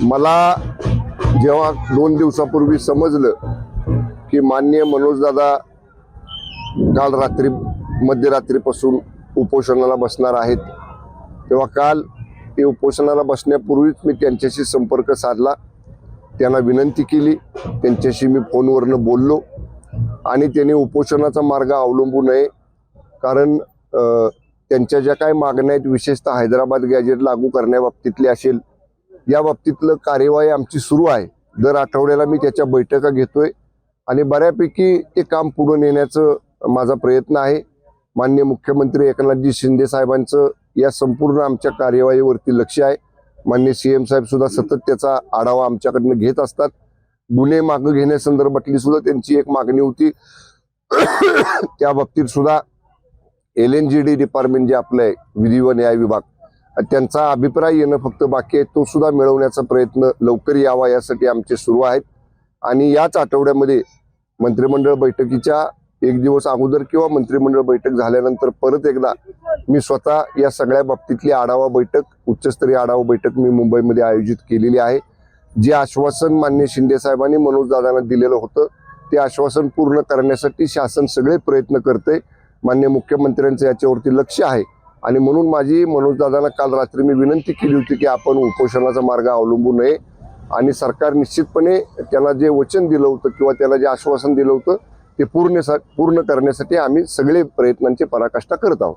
मला जेव्हा दोन दिवसापूर्वी समजलं की माननीय मनोजदादा काल रात्री मध्यरात्रीपासून उपोषणाला बसणार आहेत तेव्हा काल ते उपोषणाला बसण्यापूर्वीच मी त्यांच्याशी संपर्क साधला. त्यांना विनंती केली त्यांच्याशी मी फोनवरनं बोललो आणि त्यांनी उपोषणाचा मार्ग अवलंबू नये कारण त्यांच्या ज्या काही मागण्या आहेत विशेषतः हैदराबाद गॅजेट लागू करण्याबाबतीतली असेल या बाबतीतलं कार्यवाही आमची सुरू आहे. दर आठवड्याला मी त्याच्या बैठका घेतोय आणि बऱ्यापैकी ते काम पुढे नेण्याचं माझा प्रयत्न आहे. माननीय मुख्यमंत्री एकनाथजी शिंदे साहेबांचं या संपूर्ण आमच्या कार्यवाहीवरती लक्ष आहे. माननीय सी एम साहेब सुद्धा सतत त्याचा आढावा आमच्याकडनं घेत असतात. गुन्हे मागं घेण्यासंदर्भातली सुद्धा त्यांची एक मागणी होती. त्या बाबतीत सुद्धा L N G D department जे आपलं आहे विधी व न्याय विभाग त्यांचा अभिप्राय येणं फक्त बाकी आहे. तो सुद्धा मिळवण्याचा प्रयत्न लवकर यावा यासाठी आमचे सुरू आहेत. आणि याच आठवड्यामध्ये मंत्रिमंडळ बैठकीच्या एक दिवस अगोदर किंवा मंत्रिमंडळ बैठक झाल्यानंतर परत एकदा मी स्वतः या सगळ्या बाबतीतली आढावा बैठक उच्चस्तरीय आढावा बैठक मी मुंबईमध्ये आयोजित केलेली आहे. जे आश्वासन मान्य शिंदे साहेबांनी मनोज दादांना दिलेलं होतं ते आश्वासन पूर्ण करण्यासाठी शासन सगळे प्रयत्न करते मान्य मुख्यमंत्र्यांचं याच्यावरती लक्ष आहे. आणि म्हणून माझी मनोज दादांना काल रात्री मी विनंती केली होती की आपण उपोषणाचा मार्ग अवलंबू नये. आणि सरकार निश्चितपणे त्याला जे वचन दिलं होतं किंवा त्याला जे आश्वासन दिलं होतं ते पूर्ण पूर्ण करण्यासाठी आम्ही सगळे प्रयत्नांची पराकाष्ठा करत आहोत.